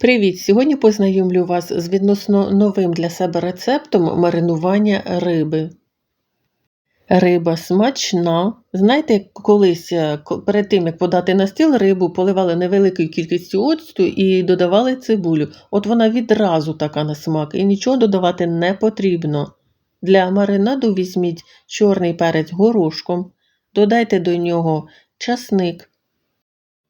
Привіт! Сьогодні познайомлю вас з відносно новим для себе рецептом маринування риби. Риба смачна. Знаєте, колись е, перед тим, як подати на стіл рибу, поливали невеликою кількістю оцту і додавали цибулю. От вона відразу така на смак, і нічого додавати не потрібно. Для маринаду візьміть чорний перець горошком, додайте до нього часник.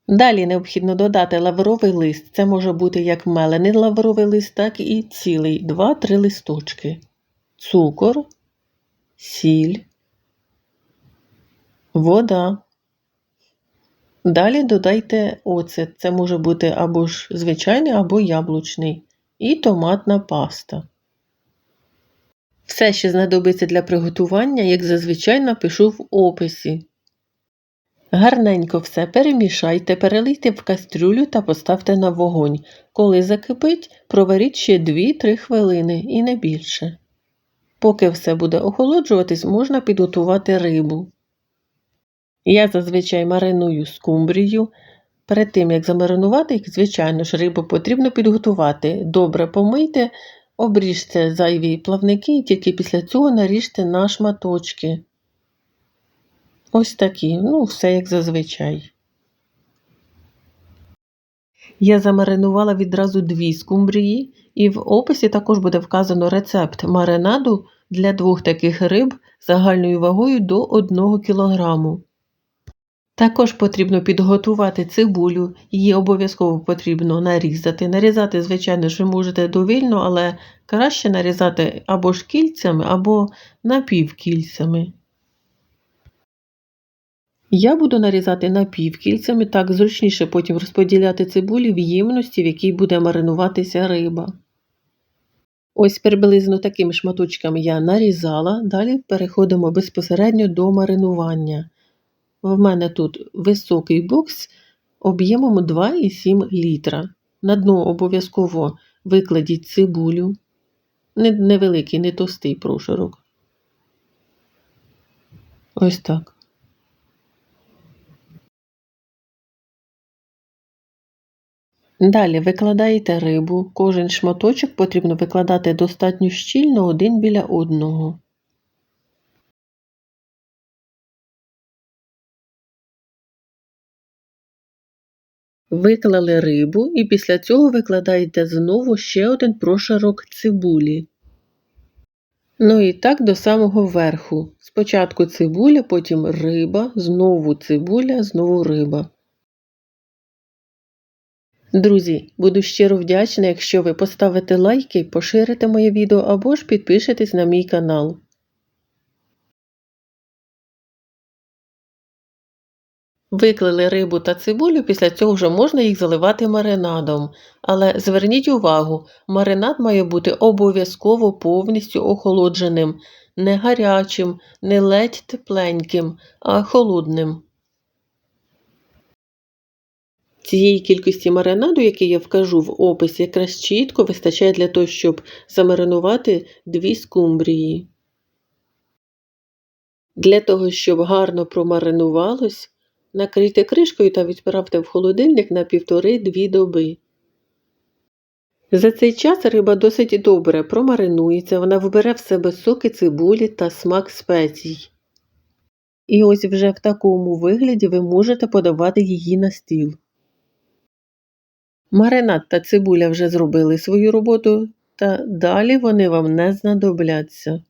Далі необхідно додати лавровий лист. Це може бути як мелений лавровий лист, так і цілий 2-3 листочки. Цукор, сіль, вода. Далі додайте оцет. Це може бути або ж звичайний, або яблучний. І томатна паста. Все, що знадобиться для приготування, як зазвичай напишу в описі. Гарненько все перемішайте, перелийте в кастрюлю та поставте на вогонь. Коли закипить, проваріть ще 2-3 хвилини і не більше. Поки все буде охолоджуватись, можна підготувати рибу. Я зазвичай мариную скумбрію. Перед тим, як замаринувати звичайно ж, рибу потрібно підготувати. Добре помийте, обріжте зайві плавники і тільки після цього наріжте на шматочки. Ось такі, ну, все як зазвичай. Я замаринувала відразу дві скумбрії, і в описі також буде вказано рецепт маринаду для двох таких риб загальною вагою до 1 кг. Також потрібно підготувати цибулю, її обов'язково потрібно нарізати. Нарізати, звичайно ж, ви можете довільно, але краще нарізати або ж кільцями, або напівкільцями. Я буду нарізати напівкільцями, так зручніше потім розподіляти цибулі в ємності, в якій буде маринуватися риба. Ось приблизно такими шматочками я нарізала, далі переходимо безпосередньо до маринування. В мене тут високий бокс об'ємом 2,7 літра. На дно обов'язково викладіть цибулю. Невеликий, не товстий прошарок. Ось так. Далі викладаєте рибу. Кожен шматочок потрібно викладати достатньо щільно один біля одного. Виклали рибу і після цього викладаєте знову ще один прошарок цибулі. Ну і так до самого верху. Спочатку цибуля, потім риба, знову цибуля, знову риба. Друзі, буду щиро вдячна, якщо ви поставите лайки, поширите моє відео або ж підпишетесь на мій канал. Виклали рибу та цибулю, після цього вже можна їх заливати маринадом. Але зверніть увагу, маринад має бути обов'язково повністю охолодженим, не гарячим, не ледь тепленьким, а холодним. Цієї кількості маринаду, який я вкажу в описі, якраз чітко вистачає для того, щоб замаринувати дві скумбрії. Для того, щоб гарно промаринувалось, накрийте кришкою та відправте в холодильник на півтори-дві доби. За цей час риба досить добре промаринується, вона вбере в себе соки цибулі та смак спецій. І ось вже в такому вигляді ви можете подавати її на стіл. Маринад та цибуля вже зробили свою роботу, та далі вони вам не знадобляться.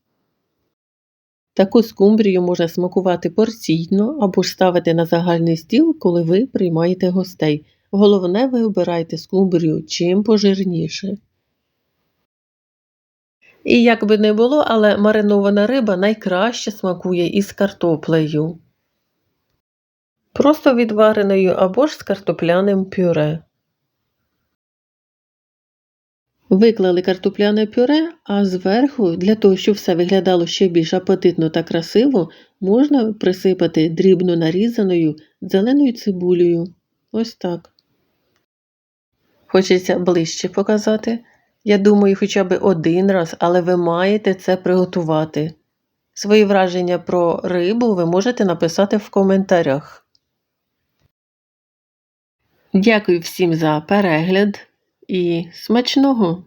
Таку скумбрію можна смакувати порційно або ж ставити на загальний стіл, коли ви приймаєте гостей. Головне, ви обирайте скумбрію чим пожирніше. І як би не було, але маринована риба найкраще смакує із картоплею. Просто відвареною або ж з картопляним пюре. Виклали картопляне пюре, а зверху, для того, щоб все виглядало ще більш апетитно та красиво, можна присипати дрібно нарізаною зеленою цибулею. Ось так. Хочеться ближче показати. Я думаю, хоча б один раз, але ви маєте це приготувати. Свої враження про рибу ви можете написати в коментарях. Дякую всім за перегляд. І смачного!